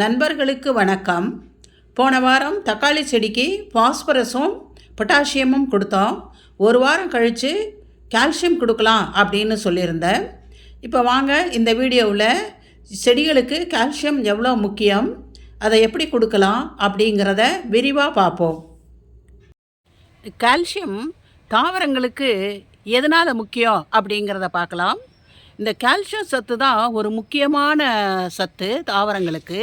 நண்பர்களுக்கு வணக்கம். போன வாரம் தக்காளி செடிக்கு பாஸ்பரஸும் பொட்டாசியமும் கொடுத்தோம். ஒரு வாரம் கழித்து கால்சியம் கொடுக்கலாம் அப்படின்னு சொல்லியிருந்தேன். இப்போ வாங்க இந்த வீடியோவில் செடிகளுக்கு கால்சியம் எவ்வளோ முக்கியம் அதை எப்படி கொடுக்கலாம் அப்படிங்கிறத விரிவாக பார்ப்போம். கால்சியம் தாவரங்களுக்கு எதனால் முக்கியம் அப்படிங்கிறத பார்க்கலாம். இந்த கால்சியம் சத்து தான் ஒரு முக்கியமான சத்து தாவரங்களுக்கு.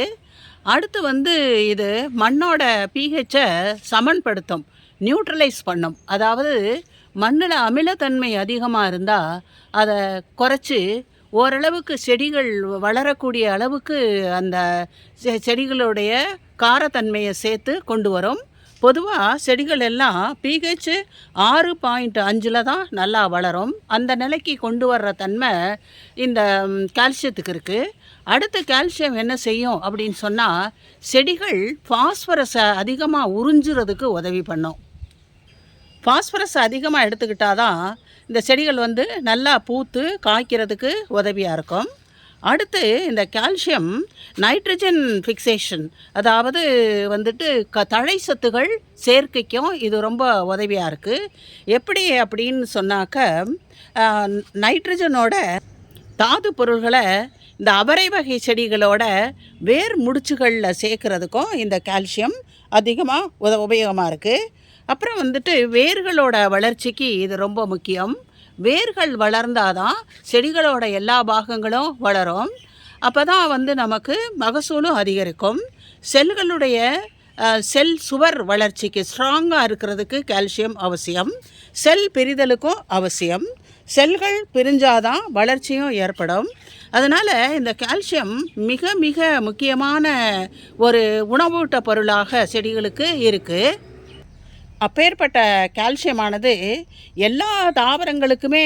அடுத்து வந்து இது மண்ணோட பிஹெச்சை சமன்படுத்தும் நியூட்ரலைஸ் பண்ணும். அதாவது மண்ணில் அமிலத்தன்மை அதிகமாக இருந்தால் அதை குறைச்சி ஓரளவுக்கு செடிகள் வளரக்கூடிய அளவுக்கு அந்த செ- செடிகளுடைய காரத்தன்மையை சேர்த்து கொண்டு வரும். பொதுவாக செடிகள் எல்லாம் பிஹெச் ஆறு பாயிண்ட் அஞ்சில் தான் நல்லா வளரும். அந்த நிலைக்கு கொண்டு வர்ற தன்மை இந்த கால்சியத்துக்கு இருக்குது அடுத்து கால்சியம் என்ன செய்யும் அப்படின்னு சொன்னால் செடிகள் ஃபாஸ்பரஸை அதிகமாக உறிஞ்சுறதுக்கு உதவி பண்ணும். ஃபாஸ்பரஸ் அதிகமாக எடுத்துக்கிட்டால் தான் இந்த செடிகள் வந்து நல்லா பூத்து காய்க்கிறதுக்கு உதவியாக இருக்கும். அடுத்து இந்த கால்சியம் நைட்ரஜன் ஃபிக்சேஷன் அதாவது வந்துட்டு க தழை சத்துகள் சேர்க்கைக்கும் இது ரொம்ப உதவியாக இருக்குது எப்படி அப்படின்னு சொன்னாக்க நைட்ரஜனோட தாது பொருள்களை இந்த அவரை வகை செடிகளோட வேர் முடிச்சுகளில் சேர்க்குறதுக்கும் இந்த கால்சியம் அதிகமாக உத உபயோகமாக இருக்குது அப்புறம் வந்துட்டு வேர்களோட வளர்ச்சிக்கு இது ரொம்ப முக்கியம். வேர்கள் வளர்ந்தாதான் செடிகளோட எல்லா பாகங்களும் வளரும். அப்போ தான் வந்து நமக்கு மகசூலும் அதிகரிக்கும். செல்களுடைய செல் சுவர் வளர்ச்சிக்கு ஸ்ட்ராங்காக இருக்கிறதுக்கு கால்சியம் அவசியம். செல் பிரிதலுக்கும் அவசியம். செல்கள் பிரிஞ்சாதான் வளர்ச்சியும் ஏற்படும். அதனால் இந்த கால்சியம் மிக மிக முக்கியமான ஒரு உணவூட்ட பொருளாக செடிகளுக்கு இருக்குது அப்பேற்பட்ட கால்சியமானது எல்லா தாவரங்களுக்குமே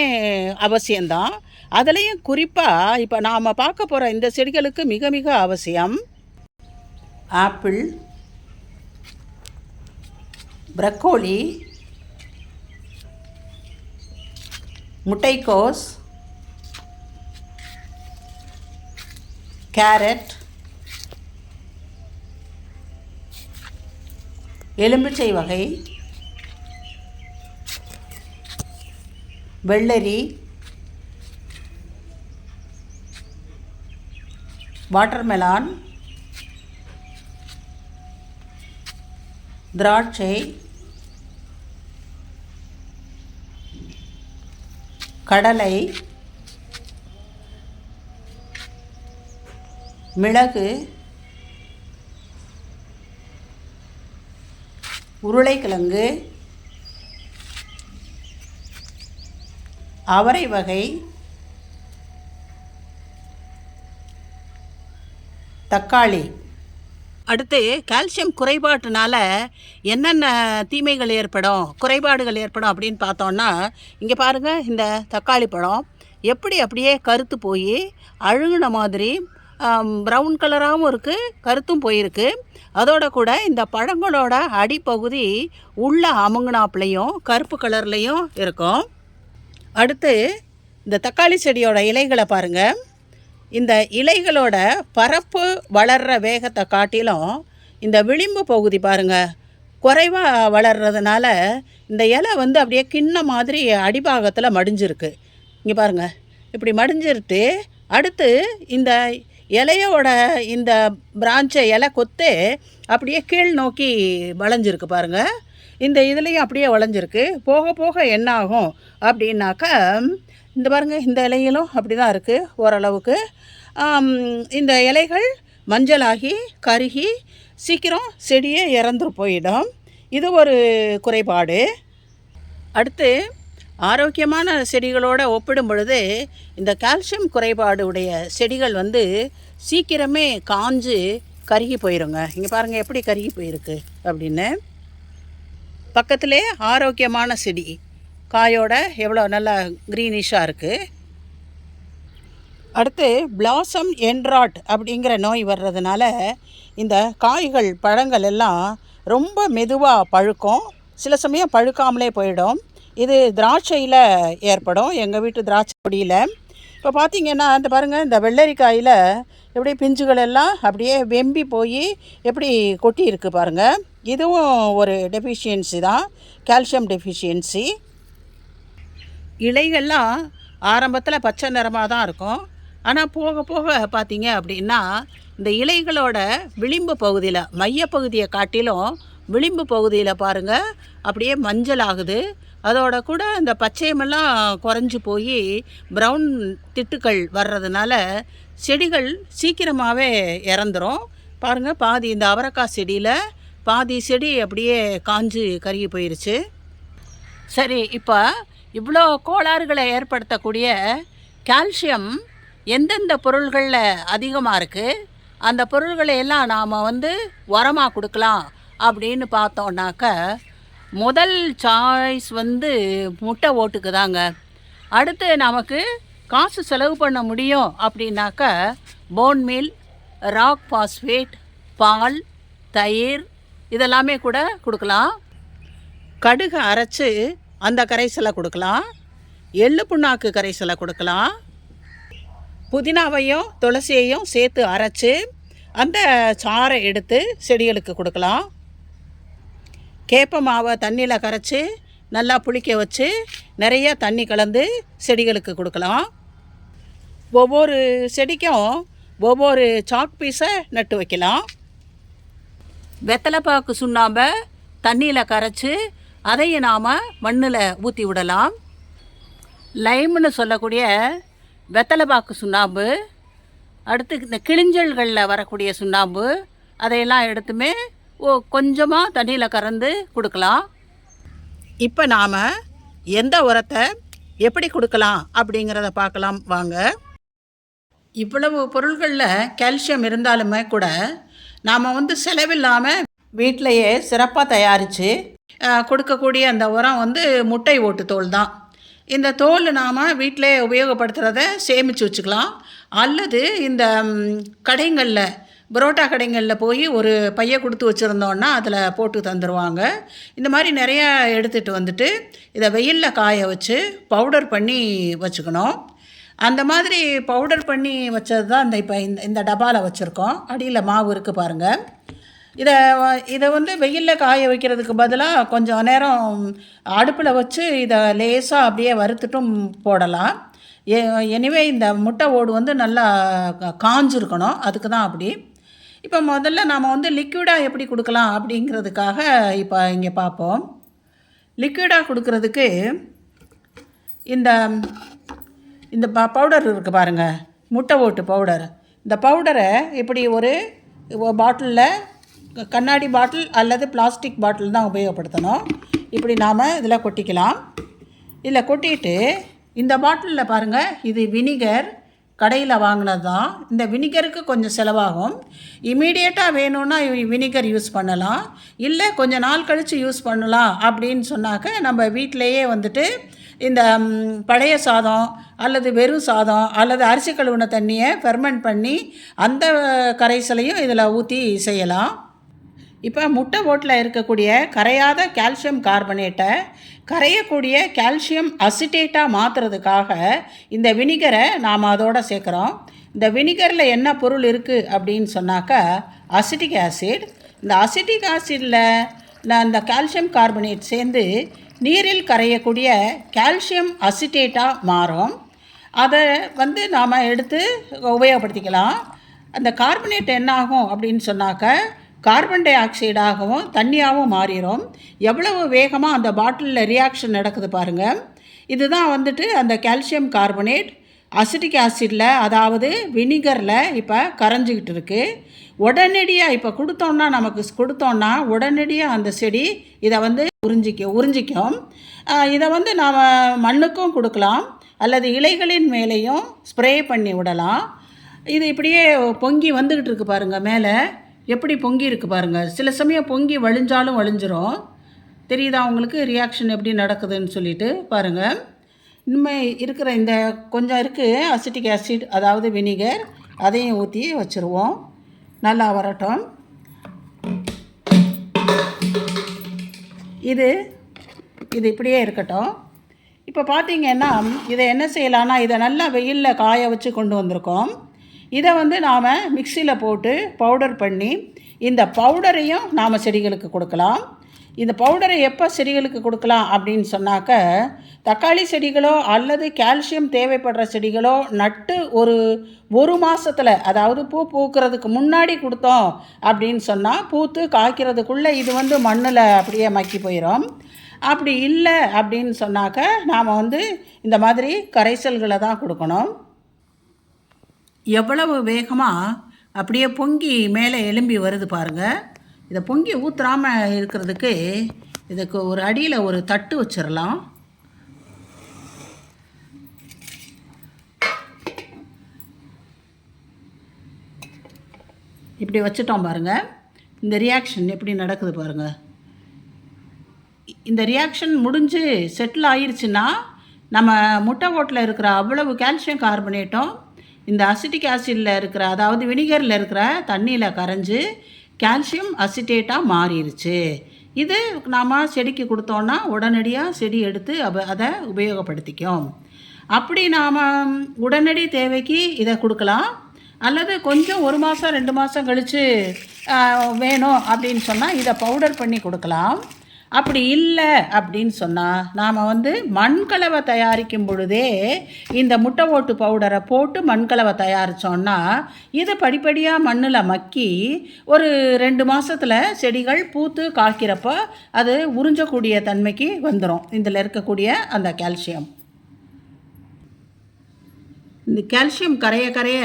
அவசியம்தான். அதுலேயும் குறிப்பாக இப்போ நாம் பார்க்க போகிற இந்த செடிகளுக்கு மிக மிக அவசியம். ஆப்பிள் ப்ரக்கோலி முட்டைக்கோஸ் கேரட் எலும்பிச்சை வகை வெள்ளரி வாட்டர்மெலான் திராட்சை கடலை மிளகு உருளைக்கிழங்கு அவரை வகை தக்காளி. அடுத்து கால்சியம் குறைபாட்டுனால என்னென்ன தீமைகள் ஏற்படும் குறைபாடுகள் ஏற்படும் அப்படின்னு பார்த்தோன்னா இங்கே பாருங்கள் இந்த தக்காளி பழம் எப்படி அப்படியே கருத்து போய் அழுகுன மாதிரி ப்ரௌன் கலராகவும் இருக்குது கருத்தும் போயிருக்கு. அதோட கூட இந்த பழங்களோட அடிப்பகுதி உள்ள அமுங்கினாப்புலையும் கருப்பு கலர்லேயும் இருக்கும். அடுத்து இந்த தக்காளி செடியோட இலைகளை பாருங்கள் இந்த இலைகளோட பரப்பு வளர்கிற வேகத்தை காட்டிலும் இந்த விளிம்பு பகுதி பாருங்கள் குறைவாக வளர்றதுனால இந்த இலை வந்து அப்படியே கிண்ண மாதிரி அடிபாகத்தில் மடிஞ்சிருக்கு. இங்கே பாருங்கள் இப்படி மடிஞ்சிருட்டு அடுத்து இந்த இலையோட இந்த பிரான்ச்சை இலை கொத்து அப்படியே கீழ் நோக்கி வளைஞ்சிருக்கு பாருங்கள் இந்த இதுலேயும் அப்படியே வளைஞ்சிருக்கு. போக போக என்ன ஆகும் அப்படின்னாக்கா இந்த பாருங்கள் இந்த இலையிலும் அப்படி தான் இருக்குது ஓரளவுக்கு இந்த இலைகள் மஞ்சளாகி கருகி சீக்கிரம் செடியே இறந்து போயிடும். இது ஒரு குறைபாடு. அடுத்து ஆரோக்கியமான செடிகளோட ஒப்பிடும் பொழுது இந்த கால்சியம் குறைபாடு உடைய செடிகள் வந்து சீக்கிரமே காஞ்சு கருகி போயிருங்க. இங்கே பாருங்கள் எப்படி கருகி போயிருக்கு அப்படின்னு. பக்கத்திலே ஆரோக்கியமான செடி. காயோட எவ்வளோ நல்லா க்ரீனிஷாக இருக்குது அடுத்து பிளாசம் என்ராட் அப்படிங்கிற நோய் வர்றதுனால இந்த காய்கள் பழங்கள் எல்லாம் ரொம்ப மெதுவாக பழுக்கும். சில சமயம் பழுக்காமலே போயிடும். இது திராட்சையில் ஏற்படும். எங்கள் வீட்டு திராட்சை கொடியில் இப்போ பார்த்தீங்கன்னா இந்த பாருங்கள் இந்த வெள்ளரிக்காயில் எப்படி பிஞ்சுகள் எல்லாம் அப்படியே வெம்பி போய் எப்படி கொட்டி இருக்குது பாருங்கள் இதுவும் ஒரு டெஃபிஷியன்சி தான். கால்சியம் டெஃபிஷியன்சி இலைகள்லாம் ஆரம்பத்தில் பச்சை நிறமாக தான் இருக்கும். ஆனால் போக போக பார்த்தீங்க அப்படின்னா இந்த இலைகளோட விளிம்பு பகுதியில் மையப்பகுதியை காட்டிலும் விளிம்பு பகுதியில் பாருங்கள் அப்படியே மஞ்சள் ஆகுது அதோட கூட இந்த பச்சையமெல்லாம் குறைஞ்சி போய் ப்ரௌன் திட்டுக்கள் வர்றதுனால செடிகள் சீக்கிரமாகவே இறந்துரும். பாருங்கள் பாதி இந்த அவரைக்காய் செடியில் பாதி செடி அப்படியே காஞ்சு கருகி போயிருச்சு. சரி இப்போ இவ்வளோ கோளாறுகளை ஏற்படுத்தக்கூடிய கால்சியம் எந்தெந்த பொருள்களில் அதிகமாக இருக்குது அந்த பொருள்களை எல்லாம் நாம் வந்து உரமாக கொடுக்கலாம் அப்படின்னு பார்த்தோன்னாக்க முதல் சாய்ஸ் வந்து முட்டை ஓட்டுக்கு தாங்க. அடுத்து நமக்கு காசு செலவு பண்ண முடியும் அப்படின்னாக்க போன் மீல் ராக் பாஸ்பேட் பால் தயிர் இதெல்லாமே கூட கொடுக்கலாம். கடுகு அரைச்சி அந்த கரைசலை கொடுக்கலாம். எள்ளு புண்ணாக்கு கரைசலை கொடுக்கலாம். புதினாவையும் துளசியையும் சேர்த்து அரைச்சி அந்த சாறை எடுத்து செடிகளுக்கு கொடுக்கலாம். கேப்ப மாவை தண்ணியில் கரைச்சி நல்லா புளிக்க வச்சு நிறைய தண்ணி கலந்து செடிகளுக்கு கொடுக்கலாம். ஒவ்வொரு செடிக்கும் ஒவ்வொரு சாக் பீஸை நட்டு வைக்கலாம். வெத்தலைப்பாக்கு சுண்ணாம்பை தண்ணியில் கரைச்சி அதையும் நாம் மண்ணில் ஊற்றி விடலாம். லைம்னு சொல்லக்கூடிய வெத்தலைப்பாக்கு சுண்ணாம்பு அடுத்து இந்த கிளிஞ்சல்களில் வரக்கூடிய சுண்ணாம்பு அதையெல்லாம் எடுத்துமே ஓ கொஞ்சமாக தண்ணியில் கறந்து கொடுக்கலாம். இப்போ நாம் எந்த உரத்தை எப்படி கொடுக்கலாம் அப்படிங்கிறத பார்க்கலாம் வாங்க. இவ்வளவு பொருள்களில் கால்சியம் இருந்தாலுமே கூட நாம் வந்து செலவில்லாமல் வீட்டிலையே சிறப்பாக தயாரித்து கொடுக்கக்கூடிய அந்த உரம் வந்து முட்டை ஓட்டு தோல் தான். இந்த தோல் நாம் வீட்டிலே உபயோகப்படுத்துகிறத சேமித்து வச்சுக்கலாம். அல்லது இந்த கடைங்களில் புரோட்டா கடைங்களில் போய் ஒரு பைய கொடுத்து வச்சுருந்தோன்னா அதில் போட்டு தந்துடுவாங்க இந்த மாதிரி நிறையா எடுத்துகிட்டு வந்துட்டு இதை வெயிலில் காய வச்சு பவுடர் பண்ணி வச்சுக்கணும். அந்த மாதிரி பவுடர் பண்ணி வச்சது தான் இந்த இப்போ இந்த இந்த டப்பாவில் வச்சுருக்கோம். அடியில் மாவு இருக்குது பாருங்கள் இதை இதை வந்து வெயிலில் காய வைக்கிறதுக்கு பதிலாக கொஞ்சம் நேரம் அடுப்பில் வச்சு இதை லேசாக அப்படியே வறுத்துட்டும் போடலாம். எனிவே இந்த முட்டை ஓடு வந்து நல்லா கா- காஞ்சிருக்கணும். அதுக்கு தான் அப்படி. இப்போ முதல்ல நாம் வந்து லிக்விடாக எப்படி கொடுக்கலாம் அப்படிங்கிறதுக்காக இப்போ இங்கே பார்ப்போம் லிக்விடாக கொடுக்கறதுக்கு இந்த இந்த ப பவுடர் இருக்குது பாருங்கள் முட்டை ஓட்டு பவுடர் இந்த பவுடரை இப்படி ஒரு பாட்டிலில் கண்ணாடி பாட்டில் அல்லது பிளாஸ்டிக் பாட்டில் தான் உபயோகப்படுத்தணும். இப்படி நாம் இதில் கொட்டிக்கலாம். இதில் கொட்டிட்டு இந்த பாட்டிலில் பாருங்கள் இது வினிகர் கடையில் வாங்கினது தான். இந்த வினிகருக்கு கொஞ்சம் செலவாகும். இமீடியட்டாக வேணும்னா வினிகர் யூஸ் பண்ணலாம். இல்லை கொஞ்சம் நாள் கழித்து யூஸ் பண்ணலாம் அப்படின்னு சொன்னாக்க நம்ம வீட்டிலையே வந்துட்டு இந்த பழைய சாதம் அல்லது வெறும் சாதம் அல்லது அரிசி கழுவின தண்ணியை ஃபெர்மெண்ட் பண்ணி அந்த கரைசலையும் இதில் ஊற்றி செய்யலாம். இப்போ முட்டை ஓட்டில் இருக்கக்கூடிய கரையாத கால்சியம் கார்பனேட்டை கரையக்கூடிய கால்சியம் அசிட்டேட்டாக மாற்றுறதுக்காக இந்த வினிகரை நாம் அதோடு சேர்க்குறோம். இந்த வினிகரில் என்ன பொருள் இருக்குது அப்படின்னு சொன்னாக்கா அசிட்டிக் ஆசிட் இந்த அசிட்டிக் ஆசிடில் இந்த கால்சியம் கார்பனேட் சேர்ந்து நீரில் கரையக்கூடிய கால்சியம் அசிட்டேட்டாக மாறும். அதை வந்து நாம் எடுத்து உபயோகப்படுத்திக்கலாம். அந்த கார்பனேட் என்ன ஆகும் அப்படின்னு சொன்னாக்க கார்பன் டை ஆக்சைடாகவும் தண்ணியாகவும் மாறிடும் எவ்வளவு வேகமாக அந்த பாட்டிலில் ரியாக்ஷன் நடக்குது பாருங்கள் இதுதான் வந்துட்டு அந்த கால்சியம் கார்பனேட் அசிட்டிக் ஆசிடில் அதாவது வினிகரில் இப்போ கரைஞ்சிக்கிட்டு இருக்குது உடனடியாக இப்போ கொடுத்தோன்னா நமக்கு கொடுத்தோன்னா உடனடியாக அந்த செடி இதை வந்து உறிஞ்சிக்க உறிஞ்சிக்கும். இதை வந்து நாம் மண்ணுக்கும் கொடுக்கலாம். அல்லது இலைகளின் மேலேயும் ஸ்ப்ரே பண்ணி விடலாம். இது இப்படியே பொங்கி வந்துக்கிட்டு இருக்கு பாருங்கள் மேலே. எப்படி பொங்கி இருக்கு பாருங்கள் சில சமயம் பொங்கி வழிஞ்சாலும் வழிஞ்சிரும். தெரியுதா உங்களுக்கு? ரியாக்ஷன் எப்படி நடக்குதுன்னு சொல்லிட்டு பாருங்கள் இனிமே இருக்கிற இந்த கொஞ்சம் இருக்குது அசிட்டிக் ஆசிட் அதாவது வினிகர் அதையும் ஊற்றி வச்சுருவோம். நல்லா வரட்டும். இது இது இப்படியே இருக்கட்டும். இப்போ பார்த்தீங்கன்னா இதை என்ன செய்யலாம்னா இதை நல்லா வெயிலில் காய வச்சு கொண்டு வந்திருக்கோம். இதை வந்து நாம் மிக்சியில் போட்டு பவுடர் பண்ணி இந்த பவுடரையும் நாம் செடிகளுக்கு கொடுக்கலாம். இந்த பவுடரை எப்போ செடிகளுக்கு கொடுக்கலாம் அப்படின்னு சொன்னாக்க தக்காளி செடிகளோ அல்லது கால்சியம் தேவைப்படுற செடிகளோ நட்டு ஒரு ஒரு மாதத்தில் அதாவது பூ பூக்கிறதுக்கு முன்னாடி கொடுத்தோம் அப்படின்னு சொன்னால் பூத்து காய்க்கிறதுக்குள்ளே இது வந்து மண்ணில் அப்படியே மக்கி போயிடும் அப்படி இல்லை அப்படின்னு சொன்னாக்க நாம் வந்து இந்த மாதிரி கரைசல்களை தான் கொடுக்கணும். எவ்வளவு வேகமாக அப்படியே பொங்கி மேலே எலும்பி வருது பாருங்கள் இதை பொங்கி ஊற்றாமல் இருக்கிறதுக்கு இதுக்கு ஒரு அடியில் ஒரு தட்டு வச்சிடலாம் இப்படி வச்சுட்டோம் பாருங்கள் இந்த ரியாக்ஷன் எப்படி நடக்குது பாருங்கள் இந்த ரியாக்ஷன் முடிஞ்சு செட்டில் ஆயிடுச்சுன்னா நம்ம முட்டை ஓட்டில் இருக்கிற அவ்வளவு கால்சியம் கார்பனேட்டும் இந்த அசிட்டிக் ஆசிடில் இருக்கிற அதாவது வினிகரில் இருக்கிற தண்ணியில் கரைஞ்சி கால்சியம் அசிட்டேட்டாக மாறிடுச்சு இது நாம் செடிக்கு கொடுத்தோன்னா உடனடியாக செடி எடுத்து அவ அதை உபயோகப்படுத்திக்கும். அப்படி நாம் உடனடி தேவைக்கு இதை கொடுக்கலாம். அல்லது கொஞ்சம் ஒரு மாதம் ரெண்டு மாதம் கழித்து வேணும் அப்படின்னு சொன்னால் இதை பவுடர் பண்ணி கொடுக்கலாம். அப்படி இல்லை அப்படின்னு சொன்னால் நாம் வந்து மண்கலவை தயாரிக்கும் பொழுதே இந்த முட்டை ஓட்டு பவுடரை போட்டு மண்கலவை தயாரித்தோன்னா இது படிப்படியாக மண்ணில் மக்கி ஒரு ரெண்டு மாதத்தில் செடிகள் பூத்து காய்க்கிறப்போ அது உறிஞ்சக்கூடிய தன்மைக்கு வந்துடும் இதில் இருக்கக்கூடிய அந்த கால்சியம். இந்த கால்சியம் கரைய கரைய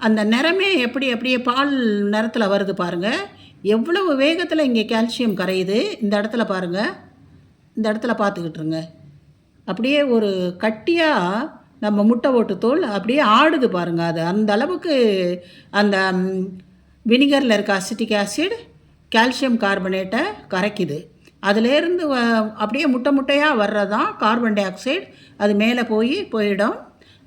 அந்த நிறமே எப்படி அப்படியே பால் நிறத்தில் வருது பாருங்கள் எவ்வளவு வேகத்தில் இங்கே கால்சியம் கரையுது? இந்த இடத்துல பாருங்கள் இந்த இடத்துல பார்த்துக்கிட்டுருங்க அப்படியே ஒரு கட்டியாக நம்ம முட்டை ஓட்டு தோல் அப்படியே ஆடுது பாருங்கள் அது. அந்த அளவுக்கு அந்த வினிகரில் இருக்க அசிட்டிக் ஆசிட் கால்சியம் கார்பனேட்டை கரைக்குது. அதிலேருந்து வ- அப்படியே முட்டை முட்டையாக வர்றதான் கார்பன் டை ஆக்சைடு அது மேலே போய் போயிடும்.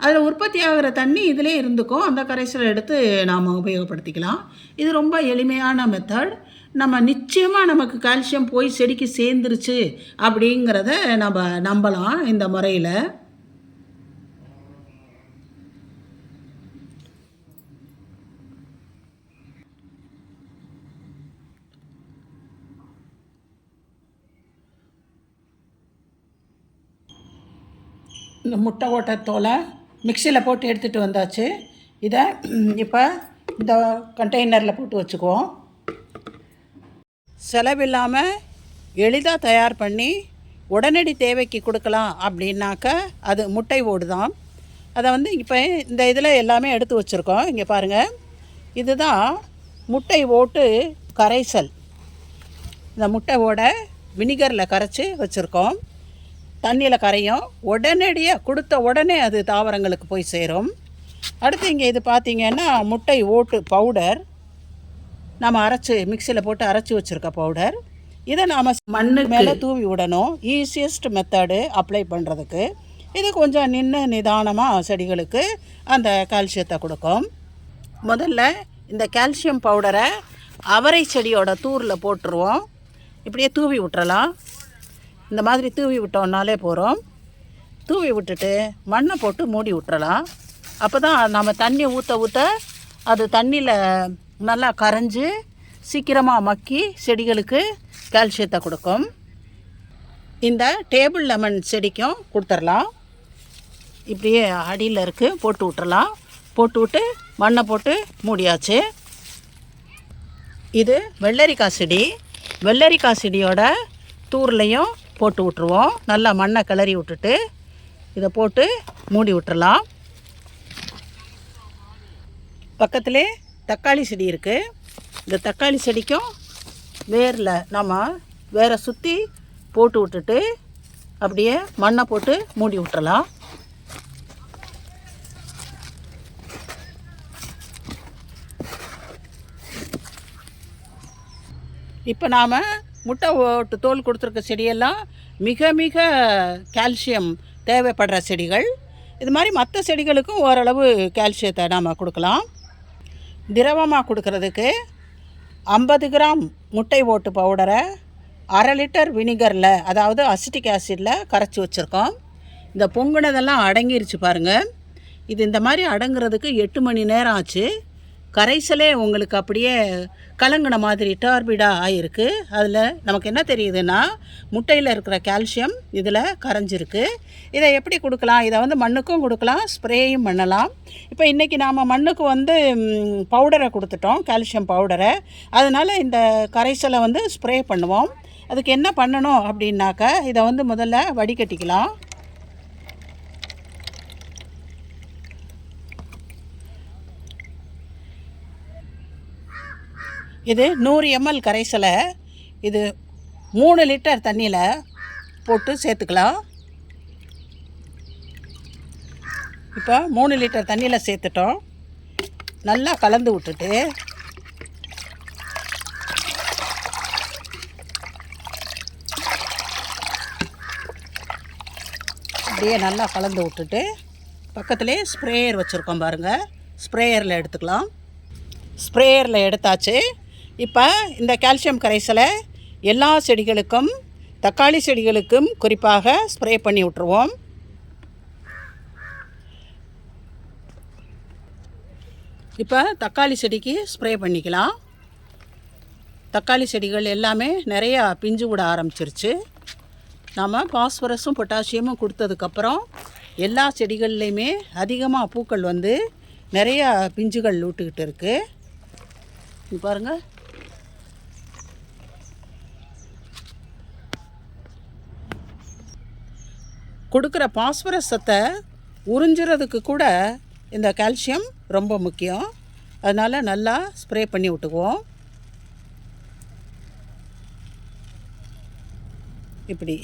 அதில் உற்பத்தி ஆகிற தண்ணி இதிலே இருந்துக்கும். அந்த கரைசலை எடுத்து நாம் உபயோகப்படுத்திக்கலாம். இது ரொம்ப எளிமையான மெத்தட் நம்ம நிச்சயமாக நமக்கு கால்சியம் போய் செடிக்கு சேர்ந்துருச்சு அப்படிங்கிறத நம்ம நம்பலாம் இந்த முறையில். இந்த முட்டை ஓட்டத்தோலை மிக்சியில் போட்டு எடுத்துகிட்டு வந்தாச்சு. இதை இப்போ இந்த கண்டெய்னரில் போட்டு வச்சுக்குவோம். செலவில்லாமல் எளிதாக தயார் பண்ணி உடனடி தேவைக்கு கொடுக்கலாம் அப்படின்னாக்க அது முட்டை ஓடு தான். அதை வந்து இப்போ இந்த இதில் எல்லாமே எடுத்து வச்சுருக்கோம். இங்கே பாருங்கள் இதுதான் முட்டை ஓட்டு கரைசல். இந்த முட்டை ஓடை வினிகரில் கரைச்சி வச்சுருக்கோம். தண்ணியில் கரையும். உடனடியாக கொடுத்த உடனே அது தாவரங்களுக்கு போய் சேரும். அடுத்து இங்கே இது பார்த்தீங்கன்னா முட்டை ஓட்டு பவுடர் நம்ம அரைச்சி மிக்சியில் போட்டு அரைச்சி வச்சுருக்க பவுடர் இதை நாம் மண்ணு மேலே தூவி விடணும். ஈஸியஸ்ட் மெத்தடு அப்ளை பண்ணுறதுக்கு இது கொஞ்சம் நின்று நிதானமாக செடிகளுக்கு அந்த கால்சியத்தை கொடுக்கும். முதல்ல இந்த கால்சியம் பவுடரை அவரை செடியோட தூரில் போட்டுருவோம். இப்படியே தூவி விட்டுறலாம். இந்த மாதிரி தூவி விட்டோம்னாலே போகிறோம் தூவி விட்டுட்டு மண்ணை போட்டு மூடி விட்டுறலாம். அப்போ தான் நம்ம தண்ணி ஊற்ற ஊற்ற அது தண்ணியில் நல்லா கரைஞ்சி சீக்கிரமாக மக்கி செடிகளுக்கு கால்சியத்தை கொடுக்கும். இந்த டேபிள் லெமன் செடிக்கும் கொடுத்துர்லாம் இப்படியே அடியில் இருக்குது போட்டு விட்டுறலாம். போட்டு விட்டு மண்ணை போட்டு மூடியாச்சு. இது வெள்ளரிக்காய் செடி. வெள்ளரிக்காய் செடியோட தூர்லையும் போட்டு விட்ருவோம் நல்லா மண்ணை கிளறி விட்டுட்டு இதை போட்டு மூடி விட்டுறலாம். பக்கத்திலே தக்காளி செடி இருக்குது இந்த தக்காளி செடிக்கும் வேரில் நம்ம வேரை சுற்றி போட்டு விட்டுட்டு அப்படியே மண்ணை போட்டு மூடி விட்டுறலாம். இப்போ நாம் முட்டை ஓட்டு தோல் கொடுத்துருக்க செடியெல்லாம் மிக மிக கால்சியம் தேவைப்படுற செடிகள். இது மாதிரி மற்ற செடிகளுக்கும் ஓரளவு கால்சியத்தை நாம் கொடுக்கலாம். திரவமாக கொடுக்கறதுக்கு ஐம்பது கிராம் முட்டை ஓட்டு பவுடரை அரை லிட்டர் வினிகரில் அதாவது அசிட்டிக் ஆசிடில் கரைச்சி வச்சுருக்கோம். இந்த பொங்குனதெல்லாம் அடங்கிருச்சு பாருங்கள் இது இந்த மாதிரி அடங்குறதுக்கு எட்டு மணி நேரம் ஆச்சு. கரைசலே உங்களுக்கு அப்படியே கலங்கின மாதிரி டார்பிடாக ஆகிருக்கு அதில் நமக்கு என்ன தெரியுதுன்னா முட்டையில் இருக்கிற கால்சியம் இதில் கரைஞ்சிருக்கு. இதை எப்படி கொடுக்கலாம்? இதை வந்து மண்ணுக்கும் கொடுக்கலாம் ஸ்ப்ரேயும் பண்ணலாம். இப்போ இன்றைக்கி நாம் மண்ணுக்கு வந்து பவுடரை கொடுத்துட்டோம் கால்சியம் பவுடரை அதனால் இந்த கரைசலை வந்து ஸ்ப்ரே பண்ணுவோம். அதுக்கு என்ன பண்ணணும் அப்படின்னாக்க இதை வந்து முதல்ல வடிகட்டிக்கலாம். இது நூறு எம்எல் கரைசலை இது மூணு லிட்டர் தண்ணியில் போட்டு சேர்த்துக்கலாம். இப்போ மூணு லிட்டர் தண்ணியில் சேர்த்துட்டோம். நல்லா கலந்து விட்டுட்டு அப்படியே நல்லா கலந்து விட்டுட்டு பக்கத்துலேயே ஸ்ப்ரேயர் வச்சுருக்கோம் பாருங்கள் ஸ்ப்ரேயரில் எடுத்துக்கலாம். ஸ்ப்ரேயரில் எடுத்தாச்சு. இப்போ இந்த கால்சியம் கரைசலை எல்லா செடிகளுக்கும் தக்காளி செடிகளுக்கும் குறிப்பாக ஸ்ப்ரே பண்ணி விட்டுருவோம். இப்போ தக்காளி செடிக்கு ஸ்ப்ரே பண்ணிக்கலாம். தக்காளி செடிகள் எல்லாமே நிறையா பிஞ்சு விட ஆரம்பிச்சிருச்சு. நாம் பாஸ்பரஸும் பொட்டாசியமும் கொடுத்ததுக்கப்புறம் எல்லா செடிகள்லையுமே அதிகமாக பூக்கள் வந்து நிறையா பிஞ்சுகள் விட்டுக்கிட்டு இருக்குது பாருங்கள் கொடுக்குற பாஸ்பரஸ் சத்தை உறிஞ்சுறதுக்கு கூட இந்த கால்சியம் ரொம்ப முக்கியம். அதனால் நல்லா ஸ்ப்ரே பண்ணி விட்டுக்குவோம். இப்படி.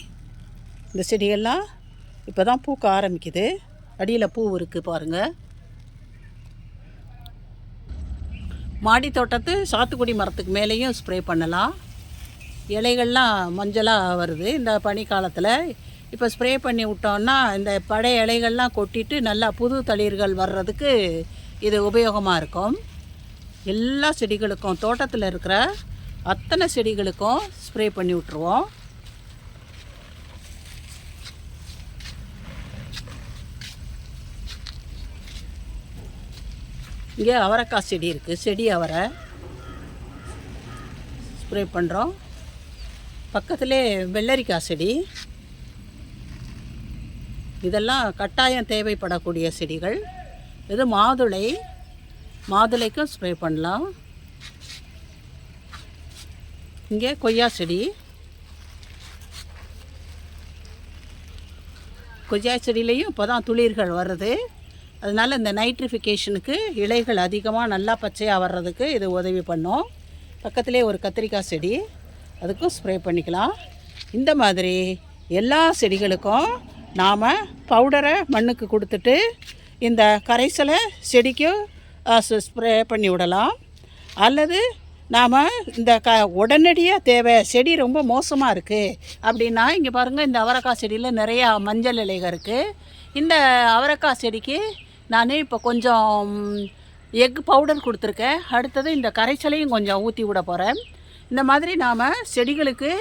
இந்த செடியெல்லாம் இப்போ தான் பூக்க ஆரம்பிக்குது. அடியில் பூ இருக்குது பாருங்கள் மாடி தோட்டத்து சாத்துக்குடி மரத்துக்கு மேலேயும் ஸ்ப்ரே பண்ணலாம். இலைகள்லாம் மஞ்சளாக வருது. இந்த பனிக்காலத்தில் இப்போ ஸ்ப்ரே பண்ணி விட்டோம்னா இந்த பழைய இலைகள்லாம் கொட்டிட்டு நல்லா புது தளிர்கள் வர்றதுக்கு இது உபயோகமாக இருக்கும். எல்லா செடிகளுக்கும் தோட்டத்தில் இருக்கிற அத்தனை செடிகளுக்கும் ஸ்ப்ரே பண்ணி விட்ருவோம் இங்கே அவரைக்காய் செடி இருக்குது செடி அவரை ஸ்ப்ரே பண்ணுறோம் பக்கத்திலே வெள்ளரிக்காய் செடி. இதெல்லாம் கட்டாயம் தேவைப்படக்கூடிய செடிகள். இது மாதுளை. மாதுளைக்கும் ஸ்ப்ரே பண்ணலாம். இங்கே கொய்யா செடி. கொய்யா செடியிலையும் இப்போ தான் துளிர்கள் வருது. அதனால் இந்த நைட்ரிஃபிகேஷனுக்கு இலைகள் அதிகமாக நல்லா பச்சையாக வர்றதுக்கு இது உதவி பண்ணும். பக்கத்திலே ஒரு கத்திரிக்காய் செடி. அதுக்கும் ஸ்ப்ரே பண்ணிக்கலாம். இந்த மாதிரி எல்லா செடிகளுக்கும் நாம் பவுடரை மண்ணுக்கு கொடுத்துட்டு இந்த கரைசலை செடிக்கும் ஸ்ப்ரே பண்ணி விடலாம். அல்லது நாம் இந்த க உடனடியாக தேவை செடி ரொம்ப மோசமாக இருக்குது அப்படின்னா இங்கே பாருங்கள் இந்த அவரைக்காய் செடியில் நிறையா மஞ்சள் இலைகள் இருக்குது இந்த அவரைக்காய் செடிக்கு நான் இப்போ கொஞ்சம் எக் பவுடர் கொடுத்துருக்கேன். அடுத்தது இந்த கரைசலையும் கொஞ்சம் ஊற்றி விட போகிறேன் இந்த மாதிரி நாம் செடிகளுக்கு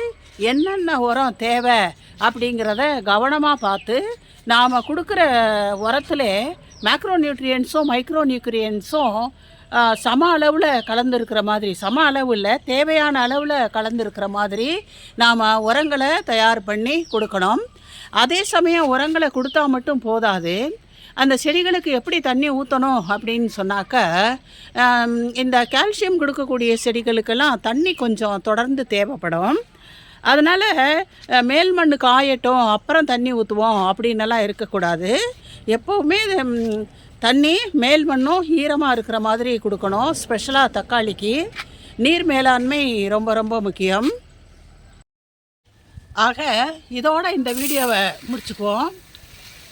என்னென்ன உரம் தேவை அப்படிங்கிறத கவனமாக பார்த்து நாம் கொடுக்குற உரத்துல மேக்ரோ நியூட்ரியன்ஸும் மைக்ரோ நியூட்ரியன்ஸும் சம அளவில் கலந்துருக்கிற மாதிரி சம அளவில் தேவையான அளவில் கலந்துருக்கிற மாதிரி நாம் உரங்களை தயார் பண்ணி கொடுக்கணும். அதே சமயம் உரங்களை கொடுத்தா மட்டும் போதாது. அந்த செடிகளுக்கு எப்படி தண்ணி ஊற்றணும் அப்படின்னு சொன்னாக்க இந்த கால்சியம் கொடுக்கக்கூடிய செடிகளுக்கெல்லாம் தண்ணி கொஞ்சம் தொடர்ந்து தேவைப்படும். அதனால் மேல் மண்ணு காயட்டும் அப்புறம் தண்ணி ஊற்றுவோம் அப்படின்னெல்லாம் இருக்கக்கூடாது. எப்போவுமே தண்ணி மேல் மண்ணும் ஈரமாக இருக்கிற மாதிரி கொடுக்கணும் ஸ்பெஷலாக தக்காளிக்கு. நீர் மேலாண்மை ரொம்ப ரொம்ப முக்கியம். ஆக இதோட இந்த வீடியோவை முடிச்சுக்குவோம்.